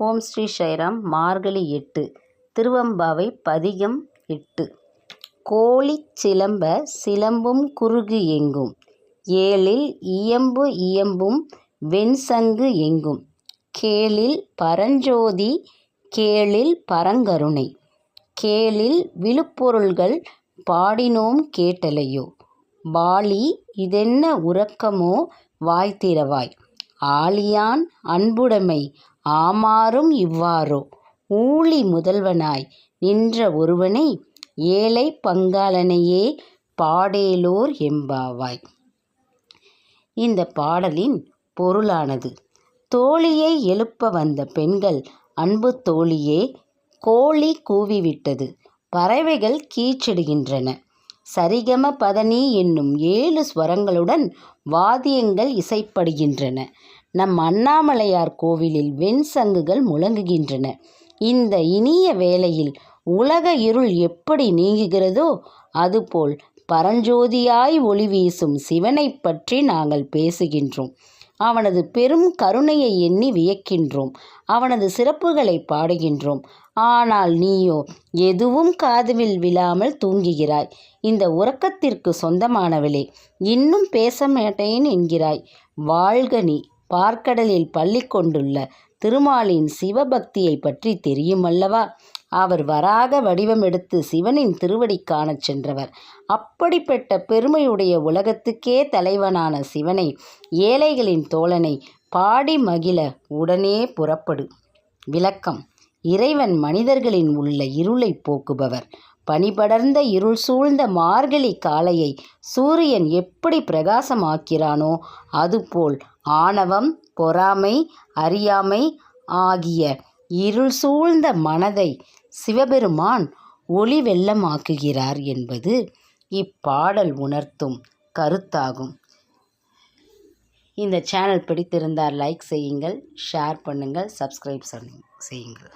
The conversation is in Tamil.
ஓம் ஸ்ரீ சைராம் மார்கழி எட்டு திருவம்பாவை பதிகம் எட்டு. கோழிச் சிலம்ப சிலம்பும் குறுகு எங்கும் ஏழில் இயம்பு இயம்பும் வெண்சங்கு எங்கும் கேளில் பரஞ்சோதி கேளில் பரங்கருணை கேளில் விழுப்பொருள்கள் பாடினோம் கேட்டலையோ பாலி இதென்ன உறக்கமோ வாய்த்திரவாய் ஆழியான் அன்புடைமை ஆமாறும் இவ்வாறோ. ஊழி முதல்வனாய் நின்ற ஒருவனை ஏழை பங்காளனையே பாடேலோர் எம்பாவாய் இந்த பாடலின் பொருளானது தோழியை எழுப்ப வந்த பெண்கள் அன்பு தோழியே கோழி கூவிவிட்டது பறவைகள் கீச்சிடுகின்றன சரிகம பதனி என்னும் ஏழு ஸ்வரங்களுடன் வாத்தியங்கள் இசைப்படுகின்றன. நம் அண்ணாமலையார் கோவிலில் வெண்சங்குகள் முழங்குகின்றன. இந்த இனிய வேளையில் உலக இருள் எப்படி நீங்குகிறதோ அதுபோல் பரஞ்சோதியாய் ஒளி வீசும் சிவனைப் பற்றி நாங்கள் பேசுகின்றோம். அவனது பெரும் கருணையை எண்ணி வியக்கின்றோம். அவனது சிறப்புகளை பாடுகின்றோம். ஆனால் நீயோ எதுவும் காதுவில் விழாமல் தூங்குகிறாய். இந்த உறக்கத்திற்கு சொந்தமானவளே இன்னும் பேச மாட்டேன் என்கிறாய். வாழ்க நீ பார்க்கடலில் பள்ளி கொண்டுள்ள திருமாலின் சிவபக்தியை பற்றி தெரியுமல்லவா? அவர் வராக வடிவம் எடுத்து சிவனின் திருவடி காணச் சென்றவர். அப்படிப்பட்ட பெருமையுடைய உலகத்துக்கே தலைவனான சிவனை ஏழைகளின் தோழனை பாடி மகிழ உடனே புறப்படு. விளக்கம். இறைவன் மனிதர்களின் உள்ள இருளை போக்குபவர். பனிபடர்ந்த இருள் சூழ்ந்த மார்கழி காலையை சூரியன் எப்படி பிரகாசமாக்கிறானோ அதுபோல் ஆணவம் பொறாமை அறியாமை ஆகிய இருள் சூழ்ந்த மனதை சிவபெருமான் ஒளி வெள்ளமாக்குகிறார் என்பது இப்பாடல் உணர்த்தும் கருத்தாகும். இந்த சேனல் பிடித்திருந்தால் லைக் செய்யுங்கள் ஷேர் பண்ணுங்கள் சப்ஸ்கிரைப் செய்யுங்கள்.